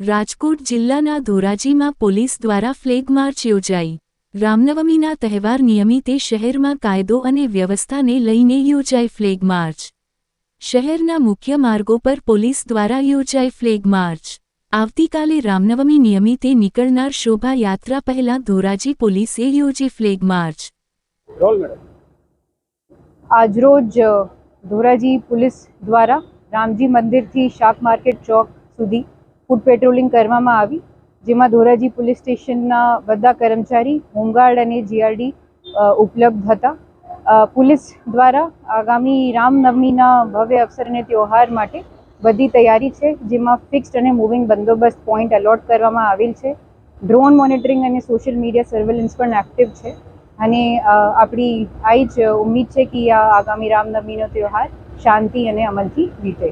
રાજકોટ જિલ્લાના ધોરાજીમાં પોલીસ દ્વારા ફ્લેગ માર્ચ યોજાઈ. રામનવમીના તહેવાર નિયમિતે શહેરમાં કાયદો અને વ્યવસ્થાને લઈને યોજાઈ ફ્લેગ માર્ચ. શહેરના મુખ્ય માર્ગો પર પોલીસ દ્વારા યોજાઈ ફ્લેગ માર્ચ. આવતીકાલે રામનવમી નિયમિતે નીકળનાર શોભાયાત્રા પહેલા ધોરાજી પોલીસે યોજી ફ્લેગ માર્ચ. આજરોજ ધોરાજી પોલીસ દ્વારા રામજી મંદિરથી શાક માર્કેટ ચોક સુધી ફૂડ પેટ્રોલિંગ કરવામાં આવી, જેમાં ધોરાજી પોલીસ સ્ટેશનના બધા કર્મચારી, હોમગાર્ડ અને જીઆરડી ઉપલબ્ધ હતા. પોલીસ દ્વારા આગામી રામનવમીના ભવ્ય અવસર અને ત્યોહાર માટે બધી તૈયારી છે, જેમાં ફિક્સ્ડ અને મૂવિંગ બંદોબસ્ત પોઈન્ટ અલોટ કરવામાં આવેલ છે. ડ્રોન મોનિટરિંગ અને સોશિયલ મીડિયા સર્વેલન્સ પણ એક્ટિવ છે. અને આપણી આ જ ઉમ્મીદ છે કે આ આગામી રામનવમીનો તહેવાર શાંતિ અને અમલથી વીતે.